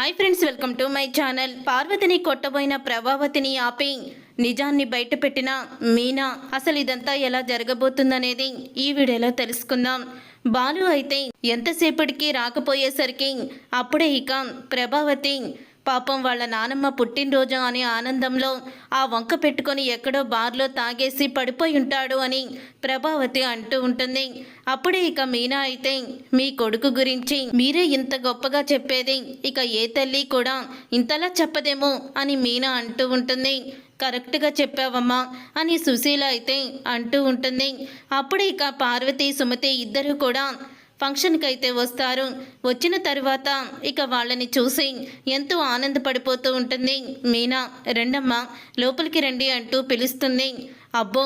Hi friends welcome to my channel పార్వతిని కొట్టబోయిన ప్రభావతిని ఆపి నిజాన్ని బయటపెట్టిన మీనా అసలు ఇదంతా ఎలా జరగబోతుందనేది ఈ వీడియోలో తెలుసుకుందాం. బాలు అయితే ఎంతసేపటికి రాకపోయేసరికి అప్పుడే ఇక ప్రభావతి పాపం వాళ్ళ నానమ్మ పుట్టినరోజు అనే ఆనందంలో ఆ వంక పెట్టుకొని ఎక్కడో బార్లో తాగేసి పడిపోయి ఉంటాడు అని ప్రభావతి అంటూ ఉంటుంది. అప్పుడే ఇక మీనా అయితే మీ కొడుకు గురించి మీరే ఇంత గొప్పగా చెప్పేది ఇక ఏ తల్లి కూడా ఇంతలా చెప్పదేమో అని మీనా అంటూ ఉంటుంది. కరెక్ట్గా చెప్పావమ్మా అని సుశీల అయితే అంటూ ఉంటుంది. అప్పుడు ఇక పార్వతి సుమతి ఇద్దరు కూడా ఫంక్షన్కి అయితే వస్తారు. వచ్చిన తర్వాత ఇక వాళ్ళని చూసి ఎంతో ఆనందపడిపోతూ ఉంటుంది. మీనా రెండమ్మ లోపలికి రండి అంటూ పిలుస్తుంది. అబ్బో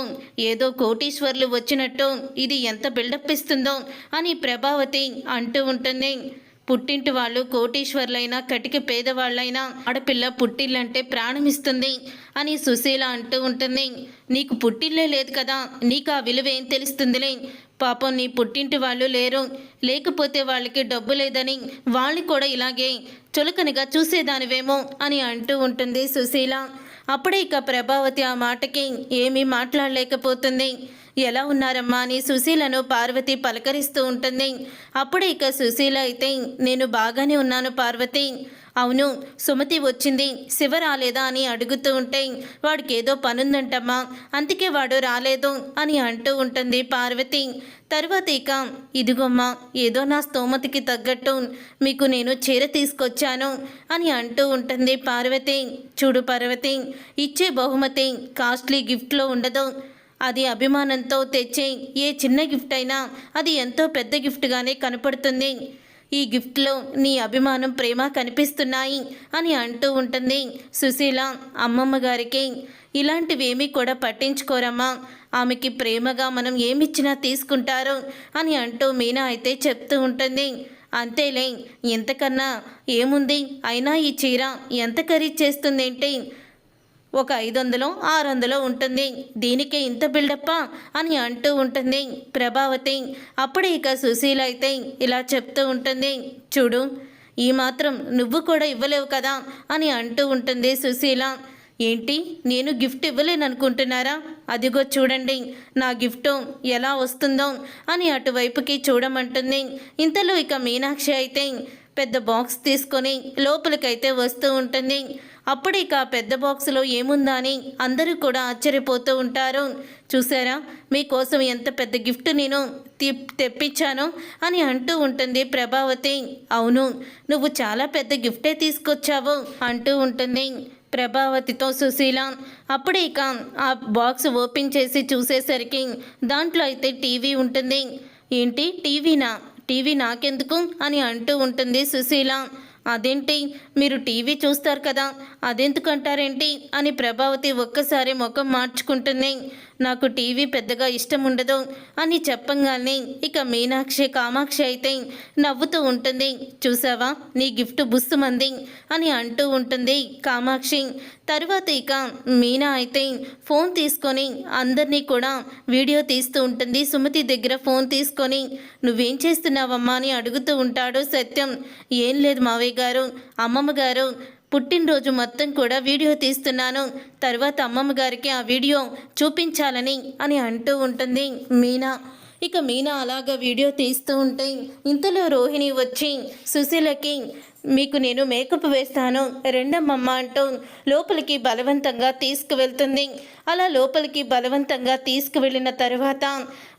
ఏదో కోటీశ్వర్లు వచ్చినట్టు ఇది ఎంత బిల్డప్ ఇస్తుందో అని ప్రభావతి అంటూ ఉంటుంది. పుట్టింటి వాళ్ళు కోటీశ్వర్లైనా కటిక పేదవాళ్ళైనా ఆడపిల్ల పుట్టిల్లంటే ప్రాణం ఇస్తుంది అని సుశీల అంటూ ఉంటుంది. నీకు పుట్టిల్లే లేదు కదా నీకు ఆ విలువ ఏం తెలుస్తుందిలే? పాపం నీ పుట్టింటి వాళ్ళు లేరు. లేకపోతే వాళ్ళకి డబ్బు లేదని వాళ్ళు కూడా ఇలాగే చులకనగా చూసేదానివేమో అని అంటూ ఉంటుంది సుశీల. అప్పుడే ఇక ప్రభావతి ఆ మాటకి ఏమీ మాట్లాడలేకపోతుంది. ఎలా ఉన్నారమ్మా అని సుశీలను పార్వతి పలకరిస్తూ ఉంటుంది. అప్పుడే ఇక సుశీల అయితే నేను బాగానే ఉన్నాను పార్వతి. అవును సుమతి వచ్చింది. శివ రాలేదా అని అడుగుతూ ఉంటే వాడికి ఏదో పనుందంటమ్మా. అందుకే వాడు రాలేదు అని అంటూ ఉంటుంది పార్వతి. తర్వాత ఇక ఇదిగోమ్మా ఏదో నా స్తోమతికి తగ్గట్టు మీకు నేను చీర తీసుకొచ్చాను అని అంటూ ఉంటుంది పార్వతి. చూడు పార్వతి ఇచ్చే బహుమతి కాస్ట్లీ గిఫ్ట్లో ఉండదు. అది అభిమానంతో తెచ్చే ఏ చిన్న గిఫ్ట్ అయినా అది ఎంతో పెద్ద గిఫ్ట్గానే కనపడుతుంది. ఈ గిఫ్ట్లో నీ అభిమానం ప్రేమ కనిపిస్తున్నాయి అని అంటూ ఉంటుంది. సుశీల అమ్మమ్మ గారికి ఇలాంటివేమీ కూడా పట్టించుకోరమ్మా. ఆమెకి ప్రేమగా మనం ఏమిచ్చినా తీసుకుంటారు అని అంటూ మీనా అయితే చెప్తూ ఉంటుంది. అంతేలే ఎంతకన్నా ఏముంది? అయినా ఈ చీర ఎంత ఖరీదు చేస్తుందేంటి? ఒక ఐదు వందలు ఆరు వందలు ఉంటుంది. దీనికే ఇంత బిల్డప్పా అని అంటూ ఉంటుంది. ప్రభావతి అప్పుడే ఇక సుశీల అయితే ఇలా చెప్తూ ఉంటుంది. చూడు ఈ మాత్రం నువ్వు కూడా ఇవ్వలేవు కదా అని అంటూ ఉంటుంది సుశీల. ఏంటి నేను గిఫ్ట్ ఇవ్వలేననుకుంటున్నారా? అదిగో చూడండి నా గిఫ్ట్ ఎలా వస్తుందో అని అటువైపుకి చూడమంటుంది. ఇంతలో ఇక మీనాక్షి అయితే పెద్ద బాక్స్ తీసుకొని లోపలికైతే వస్తూ ఉంటుంది. అప్పుడు ఇక పెద్ద బాక్స్లో ఏముందా అని అందరూ కూడా ఆశ్చర్యపోతూ ఉంటారు. చూసారా? మీకోసం ఎంత పెద్ద గిఫ్ట్ నేను తి- తెప్పించాను అని అంటూ ఉంటుంది ప్రభావతి. అవును నువ్వు చాలా పెద్ద గిఫ్టే తీసుకొచ్చావు అంటూ ఉంటుంది ప్రభావతితో సుశీల. అప్పుడే ఇక ఆ బాక్స్ ఓపెన్ చేసి చూసేసరికి దాంట్లో అయితే టీవీ ఉంటుంది. ఏంటి? టీవీనా? టీవీ నాకెందుకు అని అంటూ ఉంటుంది సుశీల. అదేంటి? మీరు టీవీ చూస్తారు కదా అదెందుకంటారేంటి అని ప్రభావతి ఒక్కసారి ముఖం మార్చుకుంటుంది. నాకు టీవీ పెద్దగా ఇష్టం ఉండదు అని చెప్పంగానే ఇక మీనాక్షి కామాక్షి అయితే నవ్వుతూ ఉంటుంది. చూసావా? నీ గిఫ్ట్ బుస్సుమంది అని అంటూ ఉంటుంది కామాక్షి. తరువాత ఇక మీనా అయితే ఫోన్ తీసుకొని అందరినీ కూడా వీడియో తీస్తూ ఉంటుంది. సుమతి దగ్గర ఫోన్ తీసుకొని నువ్వేం చేస్తున్నావమ్మా? అని అడుగుతూ ఉంటాడు సత్యం. ఏం లేదు మావయ్య గారు అమ్మమ్మ గారు పుట్టినరోజు మొత్తం కూడా వీడియో తీస్తున్నాను. తర్వాత అమ్మమ్మ గారికి ఆ వీడియో చూపించాలని అని అంటూ ఉంటుంది మీనా. ఇక మీనా అలాగా వీడియో తీస్తూ ఉంటే ఇంతలో రోహిణి వచ్చి సుశీలకి మీకు నేను మేకప్ వేస్తాను. రెండమ్మమ్మ అంటూ లోపలికి బలవంతంగా తీసుకువెళ్తుంది. అలా లోపలికి బలవంతంగా తీసుకువెళ్ళిన తర్వాత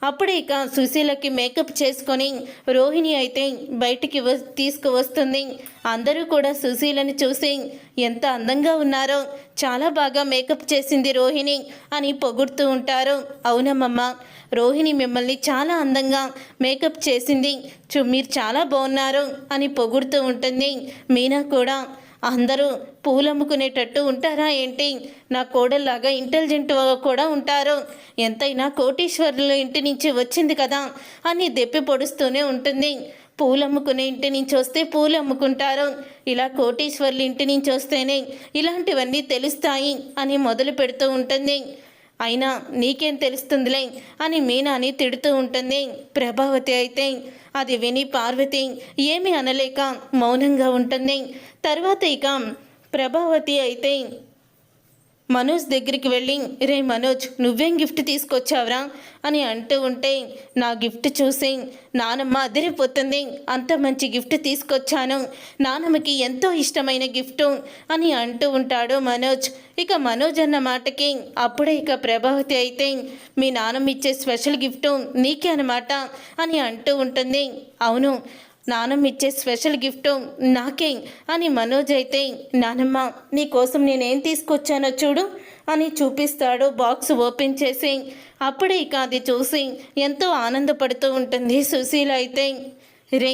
అప్పుడే ఇక సుశీలకి మేకప్ చేసుకొని రోహిణి అయితే బయటికి వ తీసుకువస్తుంది. అందరూ కూడా సుశీలని చూసి ఎంత అందంగా ఉన్నారో చాలా బాగా మేకప్ చేసింది రోహిణి అని పొగుడుతూ ఉంటారు. అవునమ్మమ్మ రోహిణి మిమ్మల్ని చాలా అందంగా మేకప్ చేసింది. చూ మీరు చాలా బాగున్నారు అని పొగుడుతూ ఉంటుంది. మీనా కూడా అందరూ పూలు అమ్ముకునేటట్టు ఉంటారా ఏంటి? నా కోడల్లాగా ఇంటెలిజెంట్ కూడా ఉంటారు. ఎంతైనా కోటీశ్వరుల ఇంటి నుంచి వచ్చింది కదా అని దెప్పి పొడుస్తూనే ఉంటుంది. పూలు అమ్ముకునే ఇంటి నుంచి వస్తే పూలు అమ్ముకుంటారు ఇలా కోటీశ్వర్లు ఇంటి నుంచి వస్తేనే ఇలాంటివన్నీ తెలుస్తాయి అని మొదలు పెడుతూ ఉంటుంది. అయినా నీకేం తెలుస్తుందిలే అని మీనాని తిడుతూ ఉంటుంది. ప్రభావతి అయితే అది విని పార్వతి ఏమీ అనలేక మౌనంగా ఉంటుంది. తర్వాత ఇక ప్రభావతి అయితే మనోజ్ దగ్గరికి వెళ్ళి రే మనోజ్ నువ్వేం గిఫ్ట్ తీసుకొచ్చావురా? అని అంటూ ఉంటే నా గిఫ్ట్ చూసి నానమ్మ అదిరిపోతుంది. అంత మంచి గిఫ్ట్ తీసుకొచ్చాను. నానమ్మకి ఎంతో ఇష్టమైన గిఫ్ట్ అని అంటూ ఉంటాడు మనోజ్. ఇక మనోజ్ అన్న మాటకి అప్పుడే ఇక ప్రభావతి అయితే మీ నానమ్మ ఇచ్చే స్పెషల్ గిఫ్ట్ నీకే అనమాట అని అంటూ ఉంటుంది. అవును నానమ్మ ఇచ్చే స్పెషల్ గిఫ్ట్ నాకే అని మనోజ్ అయితే నానమ్మ నీకోసం నేనేం తీసుకొచ్చానో చూడు అని చూపిస్తాడు బాక్స్ ఓపెన్ చేసి. అప్పుడే ఇక అది చూసి ఎంతో ఆనందపడుతూ ఉంటుంది సుశీల అయితే. రే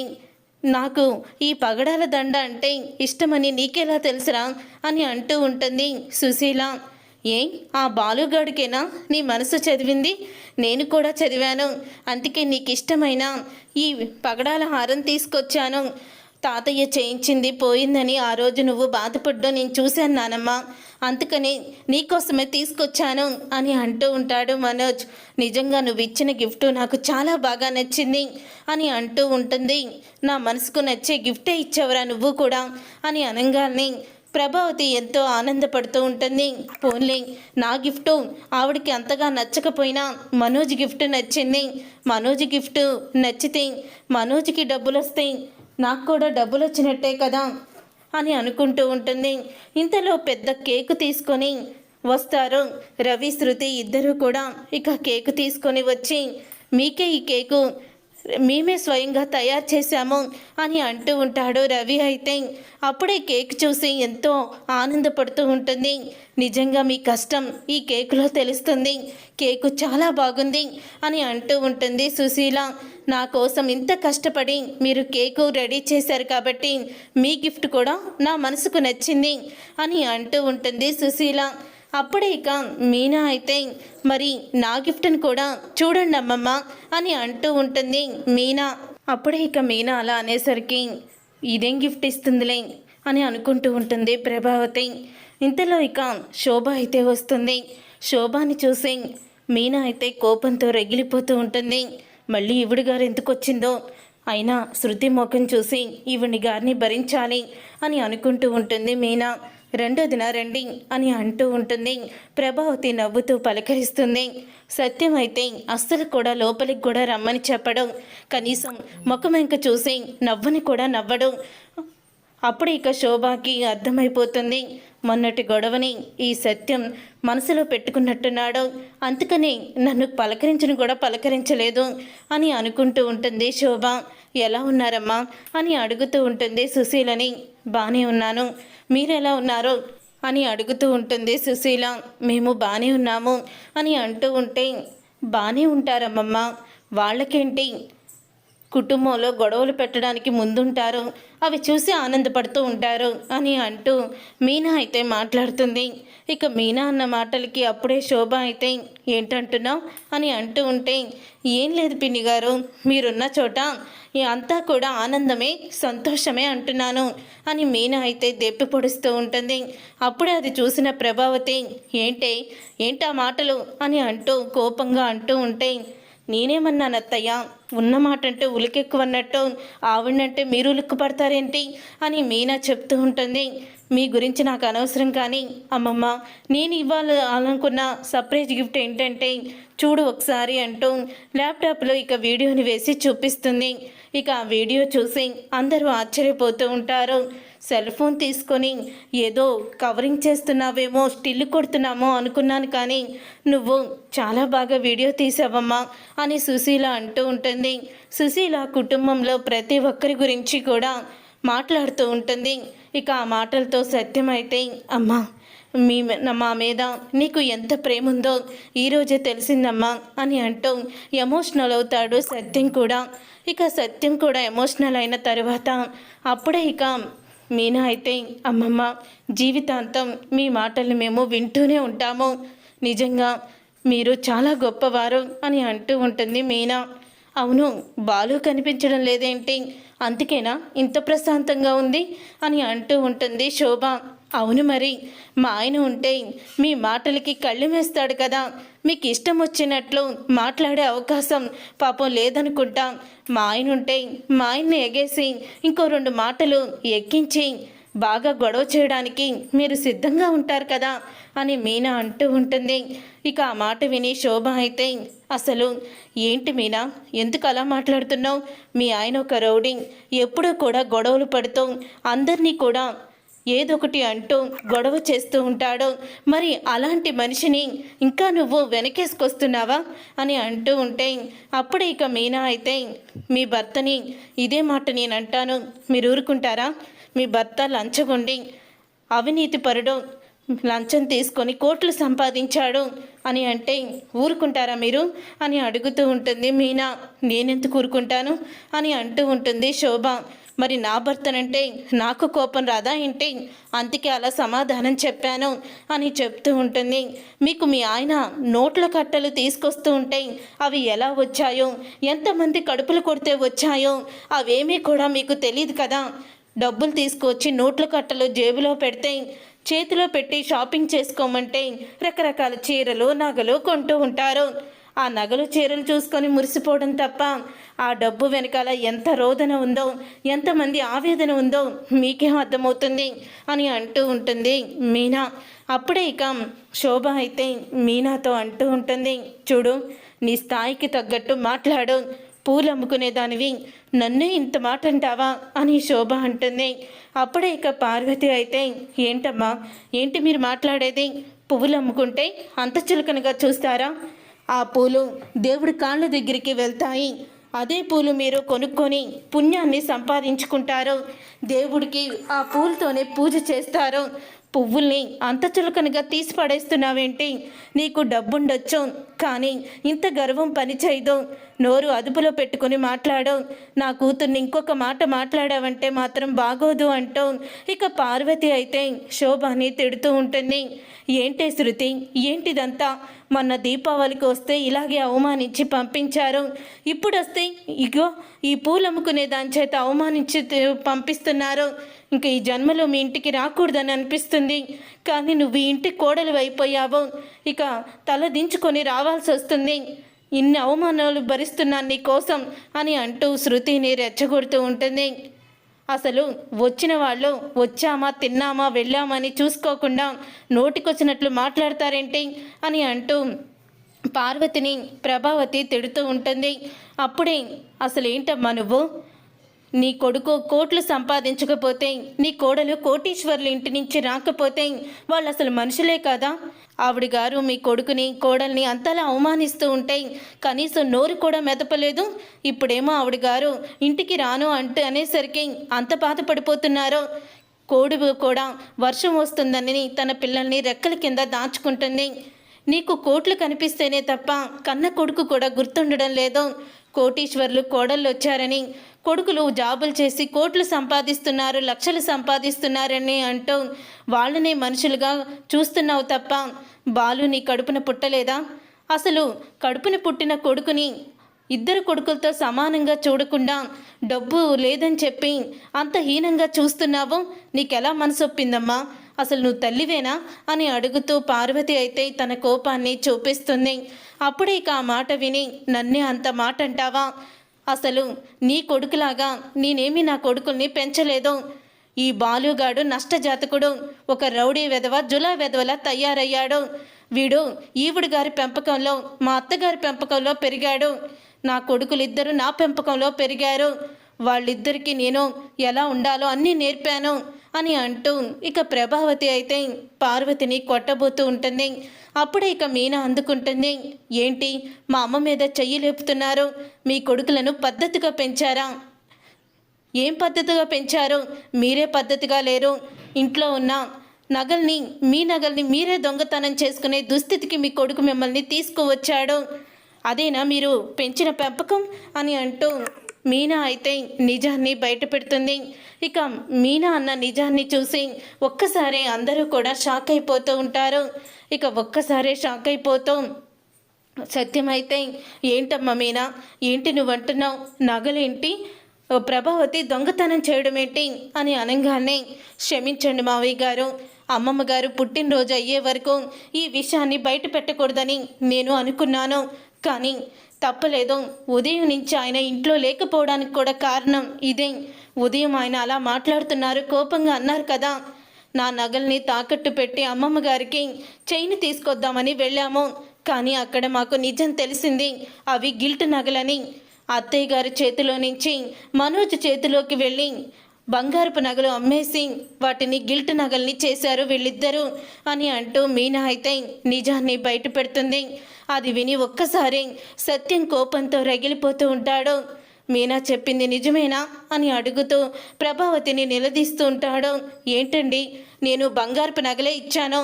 నాకు ఈ పగడాల దండ అంటే ఇష్టమని నీకెలా తెలుసురా అని అంటూ ఉంటుంది సుశీల. ఏ ఆ బాలుగాడికేనా? నీ మనసు చదివింది? నేను కూడా చదివాను. అందుకే నీకు ఇష్టమైన ఈ పగడాల హారం తీసుకొచ్చాను. తాతయ్య చేయించింది పోయిందని ఆ రోజు నువ్వు బాధపడ్డం నేను చూశాను నానమ్మ. అందుకని నీకోసమే తీసుకొచ్చాను అని అంటూ ఉంటాడు మనోజ్. నిజంగా నువ్వు ఇచ్చిన గిఫ్ట్ నాకు చాలా బాగా నచ్చింది అని అంటూ ఉంటుంది. నా మనసుకు నచ్చే గిఫ్టే ఇచ్చావురా నువ్వు కూడా? అని అనగానే ప్రభావతి ఎంతో ఆనందపడుతూ ఉంటుంది. పోన్లే నా గిఫ్ట్ ఆవిడకి అంతగా నచ్చకపోయినా మనోజ్ గిఫ్ట్ నచ్చింది. మనోజ్ గిఫ్ట్ నచ్చితే మనోజ్కి డబ్బులు వస్తాయి నాకు కూడా డబ్బులు వచ్చినట్టే కదా అని అనుకుంటూ ఉంటుంది. ఇంతలో పెద్ద కేకు తీసుకొని వస్తారు. రవి శృతి ఇద్దరు కూడా ఇక కేకు తీసుకొని వచ్చి మీకే ఈ కేకు మేమే స్వయంగా తయారు చేశాము అని అంటూ ఉంటాడు రవి అయితే. అప్పుడే కేక్ చూసి ఎంతో ఆనందపడుతూ ఉంటుంది. నిజంగా మీ కష్టం ఈ కేకులో తెలుస్తుంది. కేకు చాలా బాగుంది అని అంటూ ఉంటుంది సుశీల. నా కోసం ఇంత కష్టపడి మీరు కేకు రెడీ చేశారు కాబట్టి మీ గిఫ్ట్ కూడా నా మనసుకు నచ్చింది అని అంటూ ఉంటుంది సుశీల. అప్పుడే ఇక మీనా అయితే మరి నా గిఫ్ట్ని కూడా చూడండి అమ్మమ్మ అని అంటూ ఉంటుంది మీనా. అప్పుడే ఇక మీనా అలా అనేసరికి ఇదేం గిఫ్ట్ ఇస్తుందిలే అని అనుకుంటూ ఉంటుంది ప్రభావతి. ఇంతలో ఇక శోభ అయితే వస్తుంది. శోభాని చూసి మీనా అయితే కోపంతో రగిలిపోతూ ఉంటుంది. మళ్ళీ ఈవిడ గారు ఎందుకు వచ్చిందో అయినా శృతి ముఖం చూసి ఈవిని గారిని భరించాలి అని అనుకుంటూ ఉంటుంది మీనా. రెండోదిన రండి అని అంటూ ఉంటుంది. ప్రభావతి నవ్వుతూ పలకరిస్తుంది. సత్యం అయితే అస్సలు కూడా లోపలికి కూడా రమ్మని చెప్పడం. కనీసం ముఖమెంక చూసి నవ్వని కూడా నవ్వడం. అప్పుడు ఇక శోభాకి అర్థమైపోతుంది. మొన్నటి గొడవని ఈ సత్యం మనసులో పెట్టుకున్నట్టున్నాడు. అందుకని నన్ను పలకరించను కూడా పలకరించలేదు అని అనుకుంటూ ఉంటుంది శోభ. ఎలా ఉన్నారమ్మా? అని అడుగుతూ ఉంటుంది సుశీలని. బాగానే ఉన్నాను. మీరెలా ఉన్నారో అని అడుగుతూ ఉంటుంది సుశీల. మేము బాగానే ఉన్నాము అని అంటూ ఉంటే బాగానే ఉంటారమ్మమ్మ. వాళ్ళకేంటి? కుటుంబంలో గొడవలు పెట్టడానికి ముందుంటారు. అవి చూసి ఆనందపడుతూ ఉంటారు అని అంటూ మీనా అయితే మాట్లాడుతుంది. ఇక మీనా అన్న మాటలకి అప్పుడే శోభ అయితే ఏంటంటున్నావు అని అంటూ ఉంటే ఏం లేదు పిన్ని గారు మీరున్న చోట అంతా కూడా ఆనందమే సంతోషమే అంటున్నాను అని మీనా అయితే దెప్పి పొడుస్తూ ఉంటుంది. అప్పుడే అది చూసిన ప్రభావతి ఏంటే ఏంటా మాటలు అని అంటూ కోపంగా అంటూ ఉంటే నేనేమన్నాను అత్తయ్య? ఉన్న మాట అంటే ఉలికెక్కువన్నట్టు ఆవిడంటే మీరు ఉలిక్కు పడతారేంటి అని మీనా చెప్తూ ఉంటుంది. మీ గురించి నాకు అనవసరం కానీ అమ్మమ్మ నేను ఇవ్వాలనుకున్న సర్ప్రైజ్ గిఫ్ట్ ఏంటంటే చూడు ఒకసారి అంటూ ల్యాప్టాప్లో ఇక వీడియోని వేసి చూపిస్తుంది. ఇక ఆ వీడియో చూసి అందరూ ఆశ్చర్యపోతూ ఉంటారు. సెల్ ఫోన్ తీసుకొని ఏదో కవరింగ్ చేస్తున్నావేమో స్టిల్ కొడుతున్నామో అనుకున్నాను కానీ నువ్వు చాలా బాగా వీడియో తీసావమ్మా అని సుశీల అంటూ ఉంటుంది. సుశీల కుటుంబంలో ప్రతి ఒక్కరి గురించి కూడా మాట్లాడుతూ ఉంటుంది. ఇక ఆ మాటలతో సత్యమైతే అమ్మా మీ మా మీద నీకు ఎంత ప్రేమ ఉందో ఈరోజే తెలిసిందమ్మా అని అంటూ ఎమోషనల్ అవుతాడు సత్యం కూడా. ఇక సత్యం కూడా ఎమోషనల్ అయిన తర్వాత అప్పుడే ఇక మీనా అయితే అమ్మమ్మ జీవితాంతం మీ మాటల్ని మేము వింటూనే ఉంటాము. నిజంగా మీరు చాలా గొప్పవారు అని అంటూ ఉంటుంది మీనా. అవును బాలు కనిపించడం లేదేంటి? అందుకేనా ఇంత ప్రశాంతంగా ఉంది? అని అంటూ ఉంటుంది శోభ. అవును మరి. మా ఆయన ఉంటే మీ మాటలకి కళ్ళు వేస్తాడు కదా. మీకు ఇష్టం వచ్చినట్లు మాట్లాడే అవకాశం పాపం లేదనుకుంటా. మా ఆయన ఉంటే మా ఆయన్ని ఎగేసి ఇంకో రెండు మాటలు ఎక్కించి బాగా గొడవ చేయడానికి మీరు సిద్ధంగా ఉంటారు కదా అని మీనా అంటూ ఉంటుంది. ఇక ఆ మాట విని శోభ అయితే అసలు ఏంటి మీనా ఎందుకు అలా మాట్లాడుతున్నావు? మీ ఆయన ఒక రౌడీ. ఎప్పుడూ కూడా గొడవలు పడుతూ అందరినీ కూడా ఏదొకటి అంటూ గొడవ చేస్తూ ఉంటాడు మరి అలాంటి మనిషిని ఇంకా నువ్వు వెనకేసుకొస్తున్నావా అని అంటూ ఉంటే అప్పుడే ఇక మీనా అయితే మీ భర్తని ఇదే మాట నేను అంటాను మీరు ఊరుకుంటారా మీ భర్త లంచగొండి అవినీతి పరుడు లంచం తీసుకొని కోట్లు సంపాదించాడు అని అంటే ఊరుకుంటారా మీరు? అని అడుగుతూ ఉంటుంది మీనా. నేనెందుకు ఊరుకుంటాను? అని అంటూ ఉంటుంది శోభ. మరి నా భర్తనంటే నాకు కోపం రాదా ఏంటి అందుకే అలా సమాధానం చెప్పాను అని చెప్తూ ఉంటుంది. మీకు మీ ఆయన నోట్ల కట్టలు తీసుకొస్తూ ఉంటే అవి ఎలా వచ్చాయో ఎంతమంది కడుపులు కొడితే వచ్చాయో అవేమీ కూడా మీకు తెలియదు కదా. డబ్బులు తీసుకొచ్చి నోట్ల కట్టలు జేబులో పెడితే చేతిలో పెట్టి షాపింగ్ చేసుకోమంటే రకరకాల చీరలు నగలు కొంటూ ఉంటారు. ఆ నగలు చీరలు చూసుకొని మురిసిపోవడం తప్ప ఆ డబ్బు వెనకాల ఎంత రోదన ఉందో ఎంతమంది ఆవేదన ఉందో మీకేం అర్థమవుతుంది అని అంటూ ఉంటుంది మీనా. అప్పుడే ఇక శోభ అయితే మీనాతో అంటూ ఉంటుంది చూడు నీ స్థాయికి తగ్గట్టు మాట్లాడు పూలు అమ్ముకునే దానివి నన్నే ఇంత మాట అంటావా? అని శోభ అంటుంది. అప్పుడే ఇక పార్వతి అయితే ఏంటమ్మా ఏంటి మీరు మాట్లాడేది? పువ్వులు అమ్ముకుంటే అంత చులకనగా చూస్తారా? ఆ పూలు దేవుడి కాళ్ళ దగ్గరికి వెళ్తాయి. అదే పూలు మీరు కొనుక్కొని పుణ్యాన్ని సంపాదించుకుంటారు. దేవుడికి ఆ పూలతోనే పూజ చేస్తారు. పువ్వుల్ని అంత చులకనగా తీసి పడేస్తున్నావేంటి నీకు డబ్బుండొచ్చు. కానీ ఇంత గర్వం పని చేయదు. నోరు అదుపులో పెట్టుకుని మాట్లాడు. నా కూతుర్ని ఇంకొక మాట మాట్లాడావంటే మాత్రం బాగోదు అంటూ ఇక పార్వతి అయితే శోభని తిడుతూ ఉంటుంది. ఏంటి శృతి? ఏంటిదంతా? మొన్న దీపావళికి వస్తే ఇలాగే అవమానించి పంపించారు. ఇప్పుడు వస్తే ఇగో ఈ పూలు అమ్ముకునే దాని చేత అవమానించి పంపిస్తున్నారు. ఇంక ఈ జన్మలో మీ ఇంటికి రాకూడదని అనిపిస్తుంది. కానీ నువ్వు ఈ ఇంటి కోడలు అయిపోయావు ఇక తల దించుకొని రావాల్సి వస్తుంది. ఇన్ని అవమానాలు భరిస్తున్నాను నీ కోసం అని అంటూ శృతిని రెచ్చగొడుతూ ఉంటుంది. అసలు వచ్చిన వాళ్ళు వచ్చామా తిన్నామా వెళ్ళామని చూసుకోకుండా నోటికొచ్చినట్లు మాట్లాడతారేంటి అని అంటూ పార్వతిని ప్రభావతి తిడుతూ ఉంటుంది. అప్పుడే అసలు ఏంటమ్మా నువ్వు? నీ కొడుకు కోట్లు సంపాదించకపోతే నీ కోడలు కోటీశ్వర్లు ఇంటి నుంచి రాకపోతే వాళ్ళు అసలు మనుషులే కదా? ఆవిడ గారు మీ కొడుకుని కోడల్ని అంతలా అవమానిస్తూ ఉంటే కనీసం నోరు కూడా మెదపలేదు. ఇప్పుడేమో ఆవిడ గారు ఇంటికి రాను అంటే అనేసరికి అంత బాధపడిపోతున్నారో. కోడి కూడా వర్షం వస్తుందని తన పిల్లల్ని రెక్కల కింద దాచుకుంటుంది. నీకు కోట్లు కనిపిస్తేనే తప్ప కన్న కొడుకు కూడా గుర్తుండడం లేదు. కోటీశ్వర్లు కోడళ్ళు వచ్చారని కొడుకులు జాబులు చేసి కోట్లు సంపాదిస్తున్నారు లక్షలు సంపాదిస్తున్నారని అంటూ వాళ్ళనే మనుషులుగా చూస్తున్నావు తప్ప బాలు నీ కడుపున పుట్టలేదా? అసలు కడుపున పుట్టిన కొడుకుని ఇద్దరు కొడుకులతో సమానంగా చూడకుండా డబ్బు లేదని చెప్పి అంత హీనంగా చూస్తున్నావు? నీకెలా మనసొప్పిందమ్మా? అసలు నువ్వు తల్లివేనా? అని అడుగుతూ పార్వతి అయితే తన కోపాన్ని చూపిస్తుంది. అప్పుడే ఇక ఆ మాట విని నన్నే అంత మాట అంటావా అసలు నీ కొడుకులాగా నేనేమి నా కొడుకుల్ని పెంచలేదు. ఈ బాలుగాడు నష్టజాతకుడు ఒక రౌడీ వెధవ జులా వెధవలా తయారయ్యాడు. వీడు ఈవుడు గారి పెంపకంలో మా అత్తగారి పెంపకంలో పెరిగాడు. నా కొడుకులిద్దరూ నా పెంపకంలో పెరిగారు. వాళ్ళిద్దరికీ నేను ఎలా ఉండాలో అన్నీ నేర్పాను. అని అంటూ ఇక ప్రభావతి అయితే పార్వతిని కొట్టబోతూ ఉంటుంది. అప్పుడే ఇక మీనా అందుకుంటుంది. ఏంటి? మా అమ్మ మీద చెయ్యి లేపుతున్నారు. మీ కొడుకులను పద్ధతిగా పెంచారా? ఏం పద్ధతిగా పెంచారు? మీరే పద్ధతిగా లేరు. ఇంట్లో ఉన్న నగల్ని మీ నగల్ని మీరే దొంగతనం చేసుకునే దుస్థితికి మీ కొడుకు మిమ్మల్ని తీసుకువచ్చాడు. అదేనా మీరు పెంచిన పెంపకం? అని అంటూ మీనా అయితే నిజాన్ని బయట పెడుతుంది. ఇక మీనా అన్న నిజాన్ని చూసి ఒక్కసారి అందరూ కూడా షాక్ అయిపోతూ ఉంటారు. ఇక ఒక్కసారే షాక్ అయిపోతూ సత్యమైతే ఏంటమ్మా మీనా? ఏంటి నువ్వు అంటున్నావు నగలేంటి ప్రభావతి దొంగతనం చేయడం ఏంటి అని అనగానే క్షమించండి మావయ్య గారు. అమ్మమ్మ గారు పుట్టినరోజు అయ్యే వరకు ఈ విషయాన్ని బయట పెట్టకూడదని నేను అనుకున్నాను. కానీ తప్పలేదు. ఉదయం నుంచి ఆయన ఇంట్లో లేకపోవడానికి కూడా కారణం ఇదే. ఉదయం ఆయన అలా మాట్లాడుతున్నారు కోపంగా అన్నారు కదా. నా నగల్ని తాకట్టు పెట్టి అమ్మమ్మ గారికి చైన్ తీసుకొద్దామని వెళ్ళాము. కానీ అక్కడ మాకు నిజం తెలిసింది. అవి గిల్ట్ నగలని. అత్తయ్య గారి చేతిలో నుంచి మనోజ్ చేతిలోకి వెళ్ళి బంగారపు నగలు అమ్మేసి వాటిని గిల్ట్ నగల్ని చేశారు వీళ్ళిద్దరూ అని అంటూ మీనా అయితే నిజాన్ని బయట పెడుతుంది అది విని ఒక్కసారి సత్యం కోపంతో రగిలిపోతూ ఉంటాడు. మీనా చెప్పింది నిజమేనా అని అడుగుతూ ప్రభావతిని నిలదీస్తూ ఉంటాడు. ఏంటండి నేను బంగారపు నగలే ఇచ్చాను.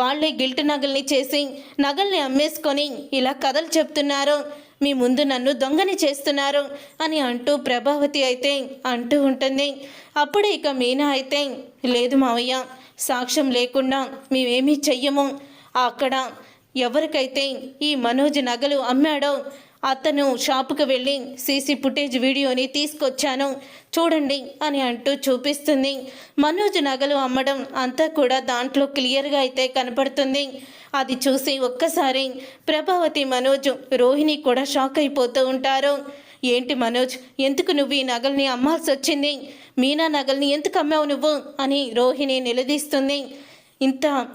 వాళ్ళే గిల్ట్ నగల్ని చేసి నగల్ని అమ్మేసుకొని ఇలా కథలు చెప్తున్నారు. మీ ముందు నన్ను దొంగని చేస్తున్నారు అని అంటూ ప్రభావతి అయితే అంటూ ఉంటుంది. అప్పుడు ఇక మీనా అయితే లేదు మావయ్య సాక్ష్యం లేకుండా మేమేమీ చెయ్యము. అక్కడ ఎవరికైతే ఈ మనోజ్ నగలు అమ్మాడో అతను షాపుకు వెళ్ళి సీసీ ఫుటేజ్ వీడియోని తీసుకొచ్చాను. చూడండి అని అంటూ చూపిస్తుంది. మనోజ్ నగలు అమ్మడం అంతా కూడా దాంట్లో క్లియర్గా అయితే కనపడుతుంది. అది చూసి ఒక్కసారి ప్రభావతి మనోజ్ రోహిణి కూడా షాక్ అయిపోతూ ఉంటారు. ఏంటి మనోజ్ ఎందుకు నువ్వు ఈ నగల్ని అమ్మాల్సి వచ్చింది? మీనా నగల్ని ఎందుకు అమ్మావు నువ్వు? అని రోహిణి నిలదీస్తుంది. ఇంత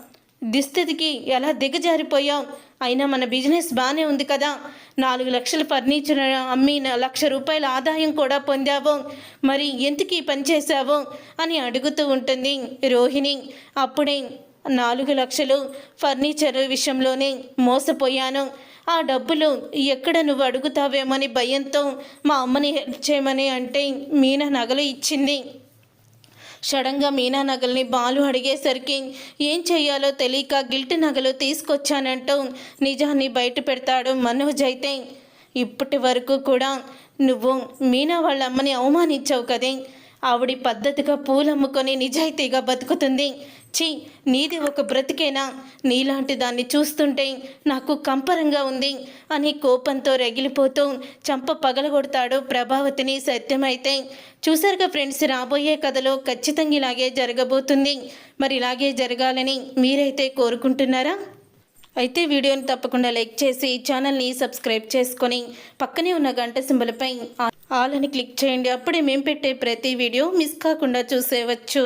దుస్థితికి ఎలా దిగజారిపోయావు అయినా మన బిజినెస్ బాగానే ఉంది కదా. నాలుగు లక్షల ఫర్నిచర్ అమ్మి లక్ష రూపాయల ఆదాయం కూడా పొందావు. మరి ఎందుకు పని చేశావు? అని అడుగుతూ ఉంటుంది రోహిణి. అప్పుడే నాలుగు లక్షలు ఫర్నిచర్ విషయంలోనే మోసపోయాను. ఆ డబ్బులు ఎక్కడ నువ్వు అడుగుతావేమని భయంతో మా అమ్మని హెల్ప్ చేయమని అంటే మీన నగలు ఇచ్చింది. సడన్గా మీనా నగల్ని బాలు అడిగేసరికి ఏం చెయ్యాలో తెలియక గిల్ట్ నగలు తీసుకొచ్చానంటూ నిజాన్ని బయట పెడతాడు మనోజ్ అయితే. ఇప్పటి వరకు కూడా నువ్వు మీనా వాళ్ళ అమ్మని అవమానించావు కదే. ఆవిడ పద్ధతిగా పూలమ్ముకొని నిజాయితీగా బతుకుతుంది. ఛీ నీది ఒక బ్రతికేనా? నీలాంటి దాన్ని చూస్తుంటే నాకు కంపరంగా ఉంది అని కోపంతో రగిలిపోతూ చంప పగలగొడతాడు ప్రభావతిని సత్యమైతే. చూసారుగా ఫ్రెండ్స్ రాబోయే కథలో ఖచ్చితంగా ఇలాగే జరగబోతుంది. మరి ఇలాగే జరగాలని మీరైతే కోరుకుంటున్నారా? అయితే వీడియోని తప్పకుండా లైక్ చేసి ఛానల్ని సబ్స్క్రైబ్ చేసుకొని పక్కనే ఉన్న గంట సింబలపై ఆల్ అని క్లిక్ చేయండి. అప్పుడే మేము పెట్టే ప్రతి వీడియో మిస్ కాకుండా చూసేవచ్చు.